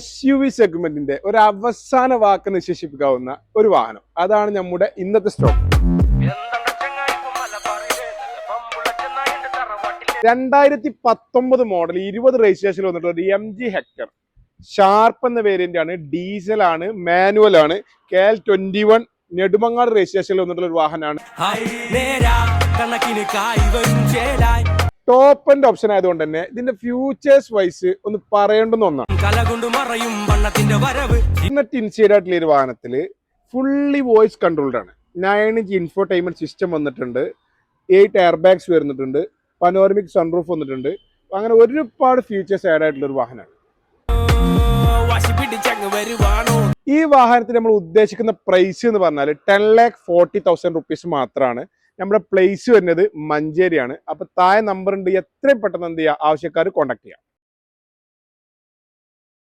S U V സെഗ്മെന്റിന്റെ ഒരു അവസാന വാക്ക് നിശേഷിപ്പിക്കാവുന്ന ഒരു വാഹനം. അതാണ് നമ്മുടെ ഇന്നത്തെ സ്റ്റോക്ക് രണ്ടായിരത്തി പത്തൊമ്പത് മോഡൽ ഇരുപത് രജിസ്ട്രേഷനിൽ വന്നിട്ടുള്ള ഒരു എം ജി ഹെക്ടർ ഷാർപ്പ് എന്ന വേരിയന്റ് ആണ് ഡീസൽ ആണ് മാനുവൽ ആണ് K L twenty one Nedumangad രജിസ്ട്രേഷനിൽ വന്നിട്ടുള്ള ഒരു വാഹനമാണ് ടോപ്പ് ആൻഡ് ഓപ്ഷൻ ആയതുകൊണ്ട് തന്നെ ഇതിന്റെ ഫ്യൂച്ചേഴ്സ് വൈസ് ഒന്ന് പറയേണ്ടുന്ന ഒന്നാണ്. ഇൻസൈഡ് ആയിട്ടുള്ള ഒരു വാഹനത്തിൽ ഫുള്ളി വോയിസ് കൺട്രോൾഡ് ആണ്. നയൻ ഇഞ്ച് ഇൻഫോർടൈൻമെന്റ് സിസ്റ്റം വന്നിട്ടുണ്ട്. എയ്റ്റ് എയർ ബാഗ്സ് വരുന്നിട്ടുണ്ട്. പനോരമിക് സൺറൂഫ് വന്നിട്ടുണ്ട്. അങ്ങനെ ഒരുപാട് ഫ്യൂച്ചേഴ്സ് ആഡ് ആയിട്ടുള്ള ഒരു വാഹനമാണ്. ഈ വാഹനത്തിന് നമ്മൾ ഉദ്ദേശിക്കുന്ന പ്രൈസ് എന്ന് പറഞ്ഞാൽ ten lakh forty thousand rupees മാത്രമാണ്. നമ്മുടെ പ്ലേസ് വരുന്നത് മഞ്ചേരിയാണ്. അപ്പൊ താഴെ നമ്പർ ഉണ്ട്. എത്രയും പെട്ടെന്ന് എന്ത് ചെയ്യുക? ആവശ്യക്കാർ കോൺടാക്ട് ചെയ്യാം